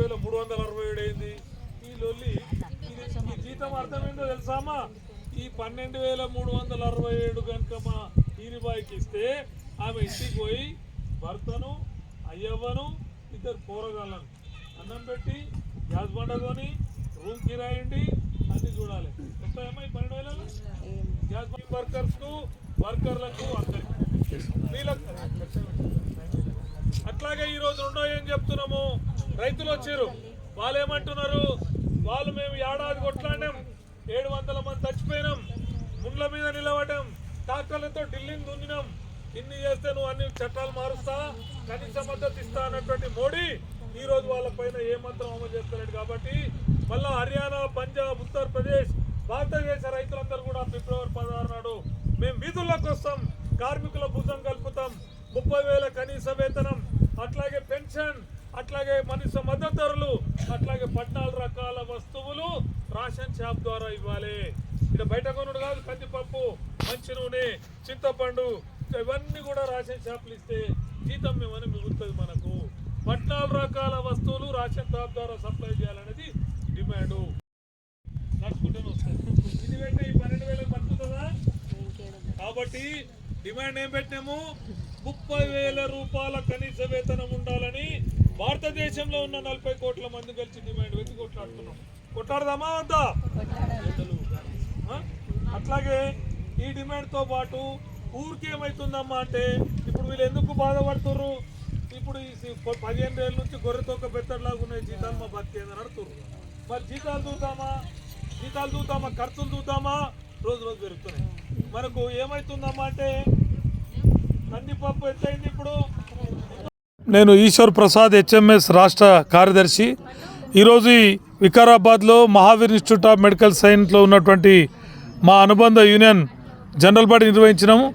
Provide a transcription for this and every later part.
వేల మూడు వందల అరవై ఏడు అయింది. ఈ లొల్లి ఈ జీతం అర్థమైందో తెలుసామా ఈ పన్నెండు వేల మూడు వందల అరవై ఏడు కనుక మా హీరిబాయికి ఇస్తే ఆమె ఇంటికి పోయి భర్తను అయ్యవ్వను ఇద్దరు కూరగాయలను అన్నం పెట్టి గ్యాస్ పండగని కొని రూమ్ కిరాయండి అన్ని చూడాలి. ఎంత ఈ పన్నెండు వేల గ్యాస్ వర్కర్స్కు వర్కర్లకు అందరికి. వీళ్ళకు అట్లాగే ఈ రోజు రెండో ఏం చెప్తున్నాము? రైతులు వచ్చారు. వాళ్ళు ఏమంటున్నారు వాళ్ళు మేము ఏడాది కొట్లాడినాం. ఏడు వందల మంది చచ్చిపోయినాం. ముండ్ల మీద నిలబడ్డాం. ట్రాక్టర్లతో ఢిల్లీని దున్నినాం. ఇన్ని చేస్తే నువ్వు అన్ని చట్టాలు మారుస్తా? కనీస మద్దతు ఇస్తా అన్నటువంటి మోడీ ఈ రోజు వాళ్ళ పైన ఏ మంత్రం అమలు చేస్తలేడు కాబట్టి మళ్ళా హర్యానా పంజాబ్ ఉత్తరప్రదేశ్ భారతదేశ రైతులందరూ కూడా ఫిబ్రవరి పదహారు నాడు మేము వీధుల్లోకి వస్తాం. కార్మికుల భుజం కలుపుతాం. ముప్పై వేల కనీస వేతనం అట్లాగే పెన్షన్ అట్లాగే మనిషి మద్దతు ధరలు అట్లాగే పద్నాలుగు రకాల వస్తువులు రేషన్ షాప్ ద్వారా ఇవ్వాలి. ఇక్కడ బయట కొనుడు కాదు కందిపప్పు మంచి నూనె చింతపండు ఇవన్నీ కూడా రేషన్ షాపులు ఇస్తే జీతం మేమని మిగులుతుంది మనకు. పద్నాలుగు రకాల వస్తువులు రేషన్ షాప్ ద్వారా సప్లై చేయాలనేది డిమాండు. నడుచుకుంటూనే వస్తుంది ఇది పెట్టి ఈ పన్నెండు వేలకు కాబట్టి డిమాండ్ ఏం పెట్టినాము? ముప్పై వేల రూపాయల కనీస వేతనం ఉండాలని భారతదేశంలో ఉన్న నలభై కోట్ల మంది కలిసి డిమాండ్ పెట్టి కొట్లాడుతున్నాం. కొట్లాడదామా వద్దా? అట్లాగే ఈ డిమాండ్తో పాటు ఊరికేమవుతుందమ్మా అంటే ఇప్పుడు వీళ్ళు ఎందుకు బాధపడుతుర్రు? ఇప్పుడు ఈ పదిహేను వేల నుంచి గొర్రె తొక్క బెత్తర్లాగా ఉన్నాయి జీతాలు మా బతికేందని అడుగుతుర్రు. మరి జీతాలు చూద్దామా జీతాలు చూద్దామా ఖర్చులు చూద్దామా రోజు రోజు పెరుగుతున్నాయి. మనకు ఏమవుతుందమ్మా అంటే కందిపప్పు ఎంతైంది ఇప్పుడు. నేను ఈశ్వర్ ప్రసాద్ హెచ్ఎంఎస్ రాష్ట్ర కార్యదర్శి. ఈరోజు వికారాబాద్లో మహావీర్ ఇన్స్టిట్యూట్ ఆఫ్ మెడికల్ సైన్స్లో ఉన్నటువంటి మా అనుబంధ యూనియన్ జనరల్ బాడీ నిర్వహించినాము.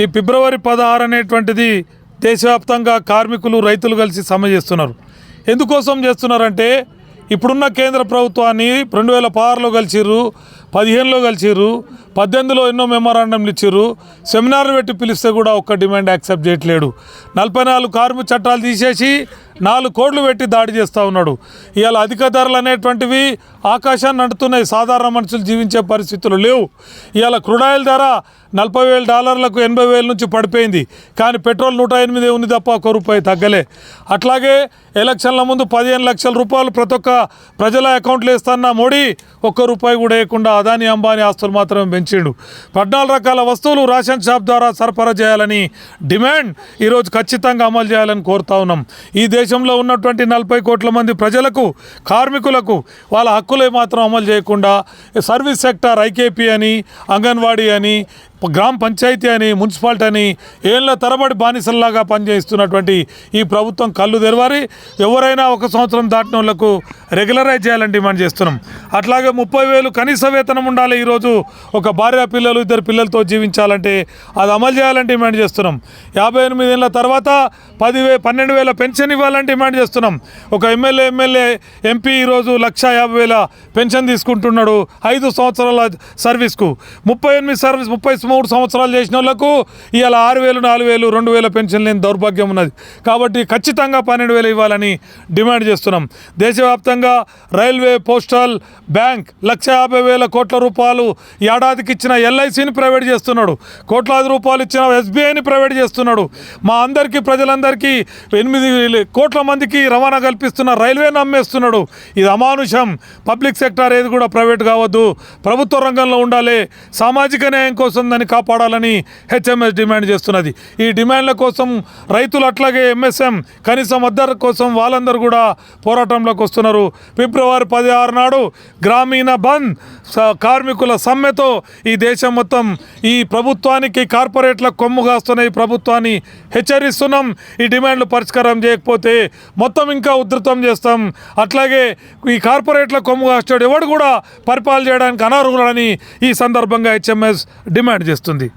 ఈ ఫిబ్రవరి పదహారు అనేటువంటిది దేశవ్యాప్తంగా కార్మికులు రైతులు కలిసి సమ్మె చేస్తున్నారు. ఎందుకోసం చేస్తున్నారంటే ఇప్పుడున్న కేంద్ర ప్రభుత్వాన్ని రెండు వేల పదహారులో కలిసిర్రు పదిహేనులో కలిసిర్రు పద్దెనిమిదిలో ఎన్నో మెమోరాండంలు ఇచ్చిర్రు. సెమినార్లు పెట్టి పిలిస్తే కూడా ఒక్క డిమాండ్ యాక్సెప్ట్ చేయట్లేడు. నలభై నాలుగు కార్మిక చట్టాలు తీసేసి నాలుగు కోట్లు పెట్టి దాడి చేస్తూ ఉన్నాడు. ఇవాళ అధిక ధరలు అనేటువంటివి ఆకాశాన్ని నడుతున్నాయి సాధారణ మనుషులు జీవించే పరిస్థితులు లేవు. ఇవాళ క్రూడాయిల్ ధర నలభై వేల డాలర్లకు ఎనభై వేల నుంచి పడిపోయింది. కానీ పెట్రోల్ నూట ఎనిమిది ఉంది తప్ప ఒక రూపాయి తగ్గలే. అట్లాగే ఎలక్షన్ల ముందు పదిహేను లక్షల రూపాయలు ప్రతి ఒక్క ప్రజల అకౌంట్లో వేస్తాన్న మోడీ ఒక్క రూపాయి కూడా వేయకుండా అదాని అంబానీ ఆస్తులు మాత్రమే పెంచిండు పద్నాలుగు రకాల వస్తువులు రేషన్ షాప్ ద్వారా సరఫరా చేయాలని డిమాండ్ ఈరోజు ఖచ్చితంగా అమలు చేయాలని కోరుతా ఉన్నాం. ఈ దేశంలో ఉన్నటువంటి నలభై కోట్ల మంది ప్రజలకు కార్మికులకు వాళ్ళ హక్కులే మాత్రం అమలు చేయకుండా సర్వీస్ సెక్టార్ ఐకేపీ అని అంగన్వాడీ అని గ్రామ పంచాయతీ అని మున్సిపాలిటీ అని ఏళ్ళ తరబడి బానిసల్లాగా పనిచేస్తున్నటువంటి ఈ ప్రభుత్వం కళ్ళు తెరవారి ఎవరైనా ఒక సంవత్సరం దాటిన వాళ్ళకు రెగ్యులరైజ్ చేయాలని డిమాండ్ చేస్తున్నాం. అట్లాగే ముప్పై వేలు కనీస వేతనం ఉండాలి ఈరోజు ఒక భార్య పిల్లలు ఇద్దరు పిల్లలతో జీవించాలంటే అది అమలు చేయాలని డిమాండ్ చేస్తున్నాం. యాభై ఎనిమిది ఏళ్ళ తర్వాత పదివే పన్నెండు వేల పెన్షన్ ఇవ్వాలని డిమాండ్ చేస్తున్నాం. ఒక ఎమ్మెల్యే ఎమ్మెల్యే ఎంపీ ఈరోజు లక్ష యాభై వేల పెన్షన్ తీసుకుంటున్నాడు ఐదు సంవత్సరాల సర్వీస్కు. ముప్పై ఎనిమిది సర్వీస్ ముప్పై మూడు సంవత్సరాలు చేసిన వాళ్ళకు ఇవాళ ఆరు వేలు నాలుగు వేలు రెండు వేల పెన్షన్ లేని దౌర్భాగ్యం ఉన్నది. కాబట్టి ఖచ్చితంగా పన్నెండు వేలు ఇవ్వాలని డిమాండ్ చేస్తున్నాం. దేశవ్యాప్తంగా రైల్వే పోస్టల్ బ్యాంక్ లక్ష యాభై వేల కోట్ల రూపాయలు ఏడాదికి ఇచ్చిన ఎల్ఐసిని ప్రైవేట్ చేస్తున్నాడు. కోట్లాది రూపాయలు ఇచ్చిన ఎస్బీఐని ప్రైవేట్ చేస్తున్నాడు. మా అందరికీ ప్రజలందరికీ ఎనిమిది కోట్ల మందికి రవాణా కల్పిస్తున్న రైల్వేని అమ్మేస్తున్నాడు. ఇది అమానుషం. పబ్లిక్ సెక్టార్ ఏది కూడా ప్రైవేట్ కావద్దు. ప్రభుత్వ రంగంలో ఉండాలి. సామాజిక న్యాయం కోసం దాన్ని కాపాడాలని హెచ్ఎంఎస్ డిమాండ్ చేస్తున్నది. ఈ డిమాండ్ల కోసం రైతులు అట్లాగే ఎంఎస్ఎం కనీసం మద్దతు కోసం వాళ్ళందరూ కూడా పోరాటంలోకి వస్తున్నారు. ఫిబ్రవరి పదిహారు నాడు గ్రామీణ బంద్ కార్మికుల సమ్మెతో ఈ దేశం మొత్తం ఈ ప్రభుత్వానికి కార్పొరేట్ల కొమ్ము కాస్తున్న ఈ ప్రభుత్వాన్ని హెచ్చరిస్తున్నాం. ఈ డిమాండ్లు పరిష్కారం చేయకపోతే మొత్తం ఇంకా ఉధృతం చేస్తాం. అట్లాగే ఈ కార్పొరేట్ల కొమ్ము కాస్తాడు ఎవడు కూడా పరిపాలన చేయడానికి అనర్హులని ఈ సందర్భంగా హెచ్ఎంఎస్ డిమాండ్ చేస్తుంది.